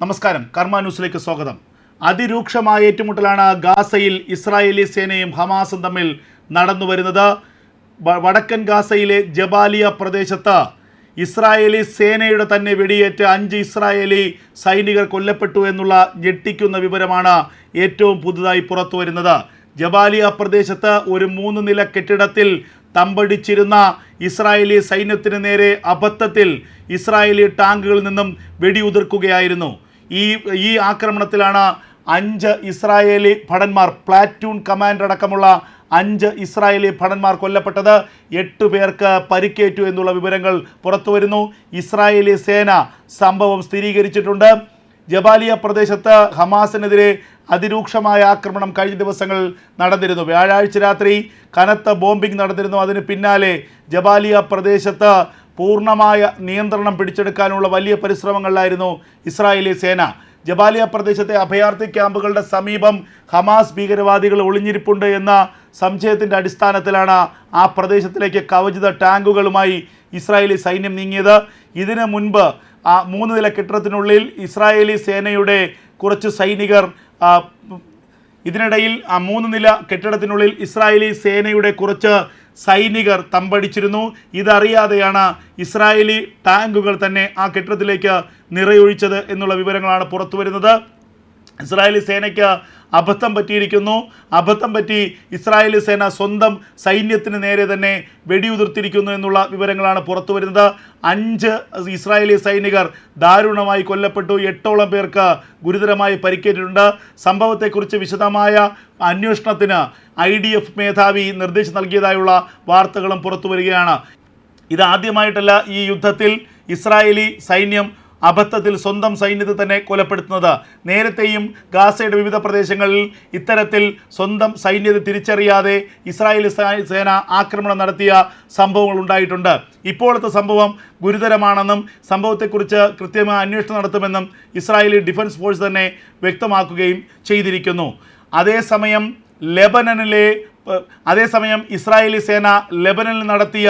നമസ്കാരം. കർമ്മ ന്യൂസിലേക്ക് സ്വാഗതം. അതിരൂക്ഷമായ ഏറ്റുമുട്ടലാണ് ഗാസയിൽ ഇസ്രായേലി സേനയും ഹമാസും തമ്മിൽ നടന്നു വരുന്നത്. വടക്കൻ ഗാസയിലെ ജബാലിയ പ്രദേശത്ത് ഇസ്രായേലി സേനയുടെ തന്നെ വെടിയേറ്റ് അഞ്ച് ഇസ്രായേലി സൈനികർ കൊല്ലപ്പെട്ടു എന്നുള്ള ഞെട്ടിക്കുന്ന വിവരമാണ് ഏറ്റവും പുതുതായി പുറത്തു വരുന്നത്. ജബാലിയ പ്രദേശത്ത് ഒരു മൂന്ന് നില കെട്ടിടത്തിൽ തമ്പടിച്ചിരുന്ന ഇസ്രായേലി സൈന്യത്തിന് നേരെ അബദ്ധത്തിൽ ഇസ്രായേലി ടാങ്കുകളിൽ നിന്നും വെടിയുതിർക്കുകയായിരുന്നു. ഈ ഈ ആക്രമണത്തിലാണ് അഞ്ച് ഇസ്രായേലി ഭടന്മാർ പ്ലാറ്റൂൺ കമാൻഡർ അടക്കമുള്ള അഞ്ച് ഇസ്രായേലി ഭടന്മാർ കൊല്ലപ്പെട്ടത്. എട്ട് പേർക്ക് പരിക്കേറ്റു എന്നുള്ള വിവരങ്ങൾ പുറത്തു വരുന്നു. ഇസ്രായേലി സേന സംഭവം സ്ഥിരീകരിച്ചിട്ടുണ്ട്. ജബാലിയ പ്രദേശത്ത് ഹമാസിനെതിരെ അതിരൂക്ഷമായ ആക്രമണം കഴിഞ്ഞ ദിവസങ്ങൾ നടന്നിരുന്നു. വ്യാഴാഴ്ച രാത്രി കനത്ത ബോംബിംഗ് നടന്നിരുന്നു. അതിന് പിന്നാലെ ജബാലിയ പ്രദേശത്ത് പൂർണമായ നിയന്ത്രണം പിടിച്ചെടുക്കാനുള്ള വലിയ പരിശ്രമങ്ങളിലായിരുന്നു ഇസ്രായേലി സേന. ജബാലിയ പ്രദേശത്തെ അഭയാർത്ഥി ക്യാമ്പുകളുടെ സമീപം ഹമാസ് ഭീകരവാദികൾ ഒളിഞ്ഞിരിപ്പുണ്ട് എന്ന സംശയത്തിന്റെ അടിസ്ഥാനത്തിലാണ് ആ പ്രദേശത്തിലേക്ക് കവചിത ടാങ്കുകളുമായി ഇസ്രായേലി സൈന്യം നീങ്ങിയത്. ഇതിനു മുൻപ് ആ മൂന്ന് നില കെട്ടിടത്തിനുള്ളിൽ ഇസ്രായേലി സേനയുടെ കുറച്ച് സൈനികർ ഇതിനിടയിൽ ആ മൂന്ന് നില കെട്ടിടത്തിനുള്ളിൽ ഇസ്രായേലി സേനയുടെ കുറച്ച് സൈനികർ തമ്പടിച്ചിരുന്നു. ഇതറിയാതെയാണ് ഇസ്രായേലി ടാങ്കുകൾ തന്നെ ആ കെട്ടിടത്തിലേക്ക് നിറയൊഴിച്ചത് എന്നുള്ള വിവരങ്ങളാണ് പുറത്തു വരുന്നത് ഇസ്രായേലി സേനയ്ക്ക് അബദ്ധം പറ്റിയിരിക്കുന്നു. അബദ്ധം പറ്റി ഇസ്രായേലി സേന സ്വന്തം സൈന്യത്തിന് നേരെ തന്നെ വെടിയുതിർത്തിരിക്കുന്നു എന്നുള്ള വിവരങ്ങളാണ് പുറത്തു വരുന്നത്. അഞ്ച് ഇസ്രായേലി സൈനികർ ദാരുണമായി കൊല്ലപ്പെട്ടു. എട്ടോളം പേർക്ക് ഗുരുതരമായി പരിക്കേറ്റിട്ടുണ്ട്. സംഭവത്തെക്കുറിച്ച് വിശദമായ അന്വേഷണത്തിന് ഐ ഡി എഫ് മേധാവി നിർദ്ദേശം നൽകിയതായുള്ള വാർത്തകളും പുറത്തു വരികയാണ്. ഇതാദ്യമായിട്ടല്ല ഈ യുദ്ധത്തിൽ ഇസ്രായേലി സൈന്യം അബദ്ധത്തിൽ സ്വന്തം സൈന്യത്തെ തന്നെ കൊലപ്പെടുത്തുന്നത്. നേരത്തെയും ഗാസയുടെ വിവിധ പ്രദേശങ്ങളിൽ ഇത്തരത്തിൽ സ്വന്തം സൈന്യത്തെ തിരിച്ചറിയാതെ ഇസ്രായേൽ സേന ആക്രമണം നടത്തിയ സംഭവങ്ങൾ ഉണ്ടായിട്ടുണ്ട്. ഇപ്പോഴത്തെ സംഭവം ഗുരുതരമാണെന്നും സംഭവത്തെക്കുറിച്ച് കൃത്യമായ അന്വേഷണം നടത്തുമെന്നും ഇസ്രായേലി ഡിഫൻസ് ഫോഴ്സ് തന്നെ വ്യക്തമാക്കുകയും ചെയ്തിരിക്കുന്നു. അതേസമയം ലെബനനിലെ അതേസമയം ഇസ്രായേലി സേന ലെബനനിൽ നടത്തിയ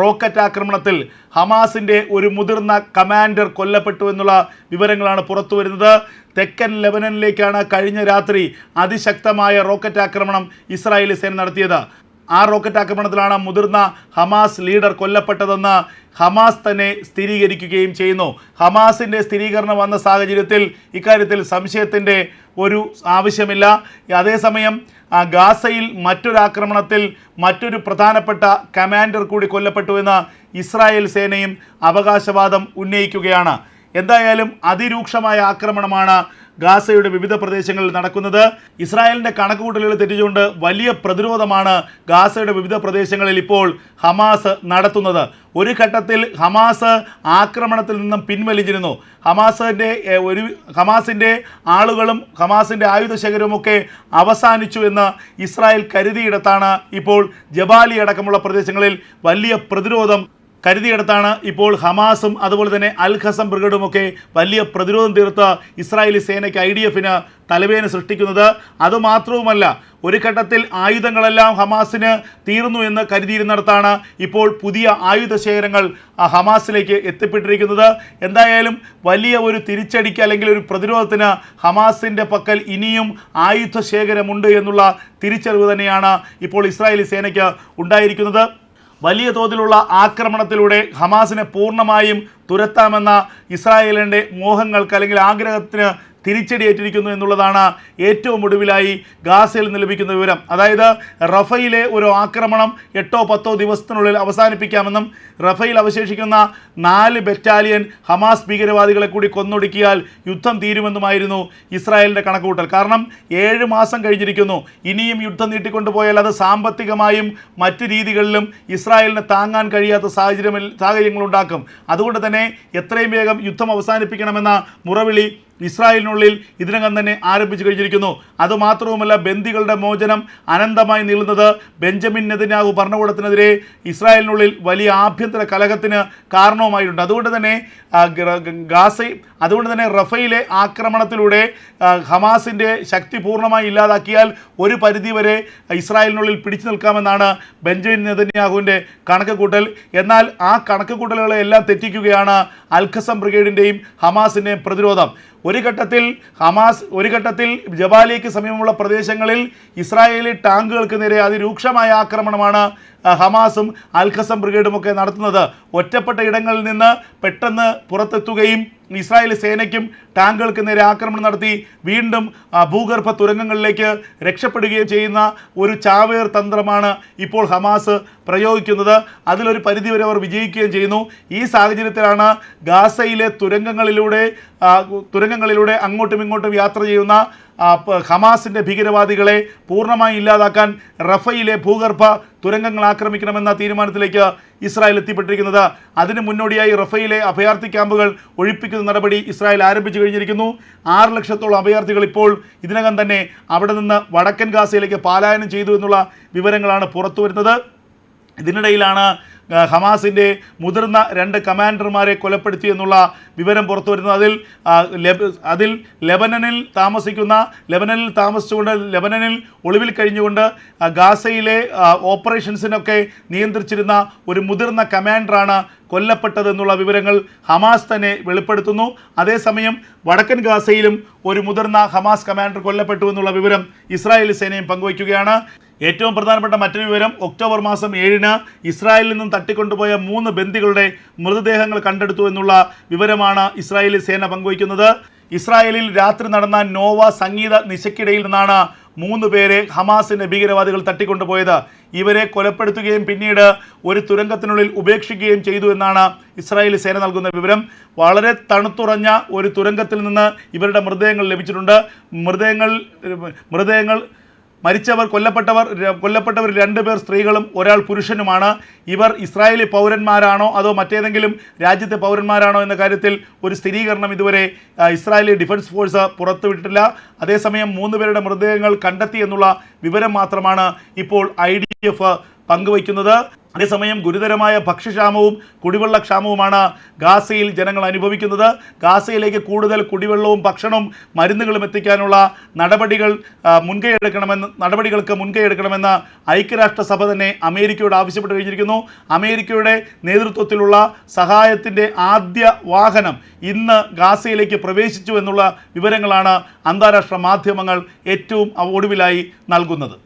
റോക്കറ്റ് ആക്രമണത്തിൽ ഹമാസിന്റെ ഒരു മുതിർന്ന കമാൻഡർ കൊല്ലപ്പെട്ടു എന്നുള്ള വിവരങ്ങളാണ് പുറത്തു വരുന്നത്. തെക്കൻ ലെബനനിലേക്കാണ് കഴിഞ്ഞ രാത്രി അതിശക്തമായ റോക്കറ്റ് ആക്രമണം ഇസ്രായേലി സേന നടത്തിയത്. ആ റോക്കറ്റ് ആക്രമണത്തിലാണ് മുതിർന്ന ഹമാസ് ലീഡർ കൊല്ലപ്പെട്ടതെന്ന് ഹമാസ് തന്നെ സ്ഥിരീകരിക്കുകയും ചെയ്യുന്നു. ഹമാസിന്റെ സ്ഥിരീകരണം വന്ന സാഹചര്യത്തിൽ ഇക്കാര്യത്തിൽ സംശയത്തിന്റെ ഒരു ആവശ്യമില്ല. അതേസമയം ഗാസയിൽ മറ്റൊരാക്രമണത്തിൽ മറ്റൊരു പ്രധാനപ്പെട്ട കമാൻഡർ കൂടി കൊല്ലപ്പെട്ടു എന്ന് ഇസ്രായേൽ സേനയും അവകാശവാദം ഉന്നയിക്കുകയാണ്. എന്തായാലും അതിരൂക്ഷമായ ആക്രമണമാണ് ഗാസയുടെ വിവിധ പ്രദേശങ്ങളിൽ നടക്കുന്നത്. ഇസ്രായേലിന്റെ കണക്കുകൂട്ടലുകൾ തെറ്റിച്ചുകൊണ്ട് വലിയ പ്രതിരോധമാണ് ഗാസയുടെ വിവിധ പ്രദേശങ്ങളിൽ ഇപ്പോൾ ഹമാസ് നടത്തുന്നത്. ഒരു ഘട്ടത്തിൽ ഹമാസ് ആക്രമണത്തിൽ നിന്നും പിൻവലിഞ്ഞിരുന്നു ഹമാസിന്റെ ഒരു ഹമാസിന്റെ ആളുകളും ഹമാസിന്റെ ആയുധശേഖരവുമൊക്കെ അവസാനിച്ചു എന്ന് ഇസ്രായേൽ കരുതിയിടത്താണ് ഇപ്പോൾ ജബാലി അടക്കമുള്ള പ്രദേശങ്ങളിൽ വലിയ പ്രതിരോധം കരുതിയെടുത്താണ് ഇപ്പോൾ ഹമാസും അതുപോലെ തന്നെ അൽ ഖസം ബ്രിഗേഡുമൊക്കെ വലിയ പ്രതിരോധം തീർത്ത് ഇസ്രായേലി സേനയ്ക്ക് ഐ ഡി എഫിന് തലവേന സൃഷ്ടിക്കുന്നത്. അതുമാത്രവുമല്ല ഒരു ഘട്ടത്തിൽ ആയുധങ്ങളെല്ലാം ഹമാസിന് തീർന്നു എന്ന് കരുതിയിരുന്നിടത്താണ് ഇപ്പോൾ പുതിയ ആയുധ ശേഖരങ്ങൾ ഹമാസിലേക്ക് എത്തിപ്പെട്ടിരിക്കുന്നത്. എന്തായാലും വലിയ ഒരു തിരിച്ചടിക്ക് അല്ലെങ്കിൽ ഒരു പ്രതിരോധത്തിന് ഹമാസിന്റെ പക്കൽ ഇനിയും ആയുധ ശേഖരമുണ്ട് എന്നുള്ള തിരിച്ചറിവ് തന്നെയാണ് ഇപ്പോൾ ഇസ്രായേലി സേനയ്ക്ക് ഉണ്ടായിരിക്കുന്നത്. വലിയ തോതിലുള്ള ആക്രമണത്തിലൂടെ ഹമാസിനെ പൂർണമായും തുരത്താമെന്ന ഇസ്രായേലിന്റെ മോഹങ്ങൾക്ക് അല്ലെങ്കിൽ ആഗ്രഹത്തിന് തിരിച്ചടിയേറ്റിരിക്കുന്നു എന്നുള്ളതാണ് ഏറ്റവും ഒടുവിലായി ഗാസയിൽ നിന്ന് ലഭിക്കുന്ന വിവരം. അതായത് റഫയിലെ ഒരു ആക്രമണം എട്ടോ പത്തോ ദിവസത്തിനുള്ളിൽ അവസാനിപ്പിക്കാമെന്നും റഫയിൽ അവശേഷിക്കുന്ന നാല് ബറ്റാലിയൻ ഹമാസ് ഭീകരവാദികളെ കൂടി കൊന്നൊടുക്കിയാൽ യുദ്ധം തീരുമെന്നുമായിരുന്നു ഇസ്രായേലിന്റെ കണക്കുകൂട്ടൽ. കാരണം ഏഴ് മാസം കഴിഞ്ഞിരിക്കുന്നു. ഇനിയും യുദ്ധം നീട്ടിക്കൊണ്ടുപോയാൽ അത് സാമ്പത്തികമായും മറ്റ് രീതികളിലും ഇസ്രായേലിന് താങ്ങാൻ കഴിയാത്ത സാഹചര്യം സാഹചര്യങ്ങളുണ്ടാക്കും. അതുകൊണ്ട് തന്നെ എത്രയും വേഗം യുദ്ധം അവസാനിപ്പിക്കണമെന്ന മുറവിളി ഇസ്രായേലിനുള്ളിൽ ഇതിനകം തന്നെ ആരംഭിച്ചു കഴിഞ്ഞിരിക്കുന്നു. അതുമാത്രവുമല്ല ബന്ദികളുടെ മോചനം അനന്തമായി നീളുന്നത് ബെഞ്ചമിൻ നെതന്യാഹു ഭരണകൂടത്തിനെതിരെ ഇസ്രായേലിനുള്ളിൽ വലിയ ആഭ്യന്തര കലഹത്തിന് കാരണവുമായിട്ടുണ്ട്. അതുകൊണ്ട് തന്നെ ഗാസ അതുകൊണ്ട് തന്നെ റഫയിലെ ആക്രമണത്തിലൂടെ ഹമാസിന്റെ ശക്തി പൂർണമായി ഇല്ലാതാക്കിയാൽ ഒരു പരിധിവരെ ഇസ്രായേലിനുള്ളിൽ പിടിച്ചു നിൽക്കാമെന്നാണ് ബെഞ്ചമിൻ നെതന്യാഹുവിന്റെ കണക്ക് കൂട്ടൽ എന്നാൽ ആ കണക്ക് കൂട്ടലുകളെല്ലാം തെറ്റിക്കുകയാണ് അൽഖസം ബ്രിഗേഡിന്റെയും ഹമാസിന്റെയും പ്രതിരോധം. ഒരു ഘട്ടത്തിൽ ഹമാസ് ഒരു ഘട്ടത്തിൽ ജബാലിയയ്ക്ക് സമീപമുള്ള പ്രദേശങ്ങളിൽ ഇസ്രായേലി ടാങ്കുകൾക്ക് നേരെ അതിരൂക്ഷമായ ആക്രമണമാണ് ഹമാസും അൽഖസം ബ്രിഗേഡും ഒക്കെ നടത്തുന്നത്. ഒറ്റപ്പെട്ട ഇടങ്ങളിൽ നിന്ന് പെട്ടെന്ന് പുറത്തെത്തുകയും ഇസ്രായേൽ സേനയ്ക്കും ടാങ്കുകൾക്ക് നേരെ ആക്രമണം നടത്തി വീണ്ടും ഭൂഗർഭ തുരങ്കങ്ങളിലേക്ക് രക്ഷപ്പെടുകയും ചെയ്യുന്ന ഒരു ചാവേർ തന്ത്രമാണ് ഇപ്പോൾ ഹമാസ് പ്രയോഗിക്കുന്നത്. അതിലൊരു പരിധിവരെ അവർ വിജയിക്കുകയും ചെയ്യുന്നു. ഈ സാഹചര്യത്തിലാണ് ഗാസയിലെ തുരങ്കങ്ങളിലൂടെ തുരങ്കങ്ങളിലൂടെ അങ്ങോട്ടും ഇങ്ങോട്ടും യാത്ര ചെയ്യുന്ന പ- ഭീകരവാദികളെ പൂർണമായി ഇല്ലാതാക്കാൻ റഫയിലെ ഭൂഗർഭ തുരങ്കങ്ങൾ ആക്രമിക്കണമെന്ന തീരുമാനത്തിലേക്ക് ഇസ്രായേൽ എത്തിപ്പെട്ടിരിക്കുന്നത്. അതിന് മുന്നോടിയായി റഫയിലെ അഭയാർത്ഥി ക്യാമ്പുകൾ ഒഴിപ്പിക്കുന്ന നടപടി ഇസ്രായേൽ ആരംഭിച്ചു കഴിഞ്ഞിരിക്കുന്നു. ആറ് ലക്ഷത്തോളം അഭയാർത്ഥികൾ ഇപ്പോൾ ഇതിനകം തന്നെ അവിടെ നിന്ന് വടക്കൻ ഗാസയിലേക്ക് പാലായനം ചെയ്തു എന്നുള്ള വിവരങ്ങളാണ് പുറത്തു വരുന്നത് ഇതിനിടയിലാണ് ഹമാസിന്റെ മുതിർന്ന രണ്ട് കമാൻഡർമാരെ കൊലപ്പെടുത്തി എന്നുള്ള വിവരം പുറത്തു വരുന്നത്. അതിൽ അതിൽ ലെബനനിൽ താമസിക്കുന്ന ലെബനനിൽ താമസിച്ചുകൊണ്ട് ലെബനനിൽ ഒളിവിൽ കഴിഞ്ഞുകൊണ്ട് ഗാസയിലെ ഓപ്പറേഷൻസിനൊക്കെ നിയന്ത്രിച്ചിരുന്ന ഒരു മുതിർന്ന കമാൻഡറാണ് കൊല്ലപ്പെട്ടതെന്നുള്ള വിവരങ്ങൾ ഹമാസ് തന്നെ വെളിപ്പെടുത്തുന്നു. അതേസമയം വടക്കൻ ഗാസയിലും ഒരു മുതിർന്ന ഹമാസ് കമാൻഡർ കൊല്ലപ്പെട്ടു എന്നുള്ള വിവരം ഇസ്രായേലി സേനയും പങ്കുവയ്ക്കുകയാണ്. ഏറ്റവും പ്രധാനപ്പെട്ട മറ്റൊരു വിവരം ഒക്ടോബർ മാസം ഏഴിന് ഇസ്രായേലിൽ നിന്നും തട്ടിക്കൊണ്ടുപോയ മൂന്ന് ബന്ദികളുടെ മൃതദേഹങ്ങൾ കണ്ടെടുത്തു എന്നുള്ള വിവരമാണ് ഇസ്രായേലി സേന പങ്കുവയ്ക്കുന്നത്. ഇസ്രായേലിൽ രാത്രി നടന്ന നോവ സംഗീത നിശയ്ക്കിടയിൽ നിന്നാണ് മൂന്ന് പേരെ ഹമാസിന്റെ ഭീകരവാദികൾ തട്ടിക്കൊണ്ടുപോയത്. ഇവരെ കൊലപ്പെടുത്തുകയും പിന്നീട് ഒരു തുരങ്കത്തിനുള്ളിൽ ഉപേക്ഷിക്കുകയും ചെയ്തു എന്നാണ് ഇസ്രായേലി സേന നൽകുന്ന വിവരം. വളരെ തണുത്തുറഞ്ഞ ഒരു തുരങ്കത്തിൽ നിന്ന് ഇവരുടെ മൃതദേഹങ്ങൾ ലഭിച്ചിട്ടുണ്ട്. മൃതദേഹങ്ങൾ മൃതദേഹങ്ങൾ മരിച്ചവർ കൊല്ലപ്പെട്ടവർ കൊല്ലപ്പെട്ടവർ രണ്ടുപേർ സ്ത്രീകളും ഒരാൾ പുരുഷനുമാണ്. ഇവർ ഇസ്രായേലി പൗരന്മാരാണോ അതോ മറ്റേതെങ്കിലും രാജ്യത്തെ പൗരന്മാരാണോ എന്ന കാര്യത്തിൽ ഒരു സ്ഥിരീകരണം ഇതുവരെ ഇസ്രായേലി ഡിഫൻസ് ഫോഴ്സ് പുറത്തുവിട്ടില്ല അതേസമയം മൂന്ന് പേരുടെ മൃതദേഹങ്ങൾ കണ്ടെത്തി എന്നുള്ള വിവരം മാത്രമാണ് ഇപ്പോൾ ഐ പങ്കുവയ്ക്കുന്നത്. അതേസമയം ഗുരുതരമായ ഭക്ഷ്യക്ഷാമവും കുടിവെള്ളക്ഷാമവുമാണ് ഗാസയിൽ ജനങ്ങൾ അനുഭവിക്കുന്നത്. ഗാസയിലേക്ക് കൂടുതൽ കുടിവെള്ളവും ഭക്ഷണവും മരുന്നുകളും എത്തിക്കാനുള്ള നടപടികൾ മുൻകൈയെടുക്കണമെന്ന് നടപടികൾക്ക് മുൻകൈ എടുക്കണമെന്ന് ഐക്യരാഷ്ട്രസഭ തന്നെ അമേരിക്കയോട് ആവശ്യപ്പെട്ട് കഴിഞ്ഞിരിക്കുന്നു. അമേരിക്കയുടെ നേതൃത്വത്തിലുള്ള സഹായത്തിന്റെ ആദ്യ വാഹനം ഇന്ന് ഗാസയിലേക്ക് പ്രവേശിച്ചു എന്നുള്ള വിവരങ്ങളാണ് അന്താരാഷ്ട്ര മാധ്യമങ്ങൾ ഏറ്റവും ഒടുവിലായി നൽകുന്നത്.